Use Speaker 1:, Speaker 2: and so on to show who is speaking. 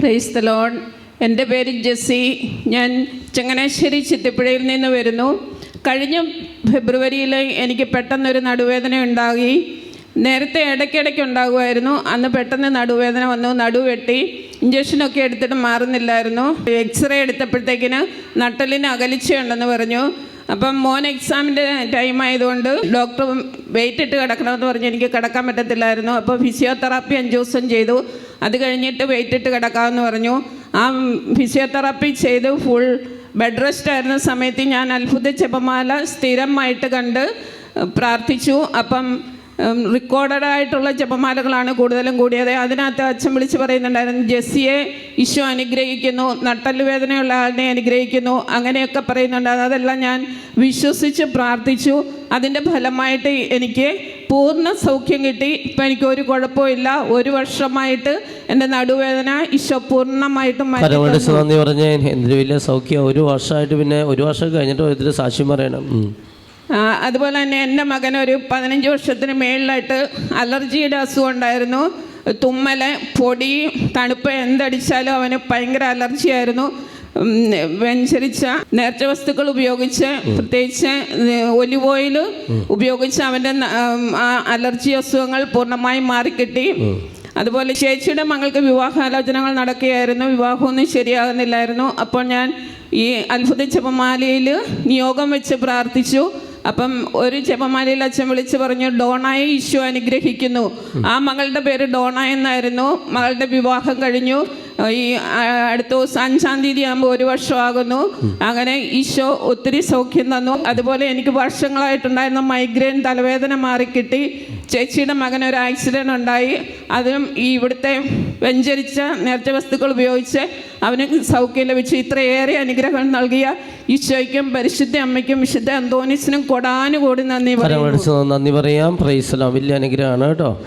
Speaker 1: Praise the loan എന്റെ പേര് Jessy. ഞാൻ ചങ്ങനാശ്ശേരി ചിത്തിപ്പുഴയിൽ നിന്ന് വരുന്നു. കഴിഞ്ഞ ഫെബ്രുവരിയിൽ എനിക്ക് പെട്ടെന്നൊരു നടുവേദന ഉണ്ടാകി നേരത്തെ ഇടയ്ക്കിടയ്ക്ക് ഉണ്ടാകുമായിരുന്നു. അന്ന് പെട്ടെന്ന് നടുവേദന വന്നു. നടുവെട്ടി ഇഞ്ചക്ഷനൊക്കെ എടുത്തിട്ട് മാറുന്നില്ലായിരുന്നു. എക്സ്റേ എടുത്തപ്പോഴത്തേക്കിന് നട്ടലിന് അകലിച്ചുണ്ടെന്ന് പറഞ്ഞു. അപ്പം മോൻ എക്സാമിന്റെ ടൈം ആയതുകൊണ്ട് ഡോക്ടർ വെയിറ്റ് ഇട്ട് കിടക്കണമെന്ന് പറഞ്ഞ് എനിക്ക് കിടക്കാൻ പറ്റത്തില്ലായിരുന്നു. അപ്പോൾ ഫിസിയോതെറാപ്പി അഞ്ച് ദിവസം ചെയ്തു. അത് കഴിഞ്ഞിട്ട് വെയിറ്റ് ഇട്ട് കിടക്കാമെന്ന് പറഞ്ഞു. ആ ഫിസിയോതെറാപ്പി ചെയ്ത് ഫുൾ ബെഡ് റെസ്റ്റ് ആയിരുന്ന സമയത്ത് ഞാൻ അത്ഭുത ജപമാല സ്ഥിരമായിട്ട് കണ്ട് പ്രാർത്ഥിച്ചു. അപ്പം റെക്കോർഡഡ് ആയിട്ടുള്ള ജപമാലകളാണ് കൂടുതലും കൂടിയത്. അതിനകത്ത് അച്ഛൻ വിളിച്ച് പറയുന്നുണ്ടായിരുന്നു ജെസ്സിയെ ഇഷു അനുഗ്രഹിക്കുന്നു നട്ടൽ വേദനയുള്ള ആളിനെ അനുഗ്രഹിക്കുന്നു അങ്ങനെയൊക്കെ പറയുന്നുണ്ടായിരുന്നു അതെല്ലാം ഞാൻ വിശ്വസിച്ച് പ്രാർത്ഥിച്ചു. അതിന്റെ ഫലമായിട്ട് എനിക്ക് പൂർണ സൗഖ്യം കിട്ടി. ഇപ്പം എനിക്ക് ഒരു കുഴപ്പമില്ല. ഒരു വർഷമായിട്ട് എന്റെ നടുവേദന ഈശോ
Speaker 2: പൂർണമായിട്ടും പറഞ്ഞ എന്തൊരു വലിയ സൗഖ്യം. ഒരു വർഷമായിട്ട് പിന്നെ ഒരു വർഷം കഴിഞ്ഞിട്ട് ഒരു സാക്ഷ്യം പറയണം.
Speaker 1: അതുപോലെ തന്നെ എന്റെ മകൻ ഒരു പതിനഞ്ച് വർഷത്തിന് മേളിലായിട്ട് അലർജിയുടെ അസുഖം ഉണ്ടായിരുന്നു. തുമ്മൽ പൊടി തണുപ്പ് എന്തടിച്ചാലും അവന് ഭയങ്കര അലർജിയായിരുന്നു. വെഞ്ചരിച്ച നേർച്ച വസ്തുക്കൾ ഉപയോഗിച്ച് പ്രത്യേകിച്ച് ഒലിവ് ഓയിൽ ഉപയോഗിച്ച് അവന്റെ ആ അലർജി അസുഖങ്ങൾ പൂർണമായും മാറിക്കിട്ടി. അതുപോലെ ചേച്ചിയുടെ മകൾക്ക് വിവാഹാലോചനകൾ നടക്കുകയായിരുന്നു. വിവാഹമൊന്നും ശരിയാകുന്നില്ലായിരുന്നു. അപ്പോൾ ഞാൻ ഈ അത്ഭുത ജപമാലയിൽ നിയോഗം വെച്ച് പ്രാർത്ഥിച്ചു. അപ്പം ഒരു ജപമാലയിൽ അച്ഛൻ വിളിച്ച് പറഞ്ഞു ഡോണായ ഈശോ അനുഗ്രഹിക്കുന്നു. ആ മകളുടെ പേര് ഡോണ എന്നായിരുന്നു. മകളുടെ വിവാഹം കഴിഞ്ഞു. ഈ അടുത്ത ദിവസം അഞ്ചാം തീയതി ആകുമ്പോൾ ഒരു വർഷമാകുന്നു. അങ്ങനെ ഈശോ ഒത്തിരി സൗഖ്യം തന്നു. അതുപോലെ എനിക്ക് വർഷങ്ങളായിട്ടുണ്ടായിരുന്ന മൈഗ്രെയിൻ തലവേദന മാറിക്കിട്ടി. ചേച്ചിയുടെ മകൻ ഒരു ആക്സിഡന്റ് ഉണ്ടായി. അതും ഈ ഇവിടുത്തെ വ്യഞ്ചരിച്ച നേർച്ച വസ്തുക്കൾ ഉപയോഗിച്ച് അവന് സൗഖ്യം ലഭിച്ചു. ഇത്രയേറെ അനുഗ്രഹം നൽകിയ ഈശോയ്ക്കും പരിശുദ്ധ അമ്മയ്ക്കും വിശുദ്ധ അന്തോണിസിനും കൊടാനുകൂടി നന്ദി
Speaker 2: നന്ദി പറയാം. പ്രൈസലാം വലിയ അനുഗ്രഹമാണ് കേട്ടോ.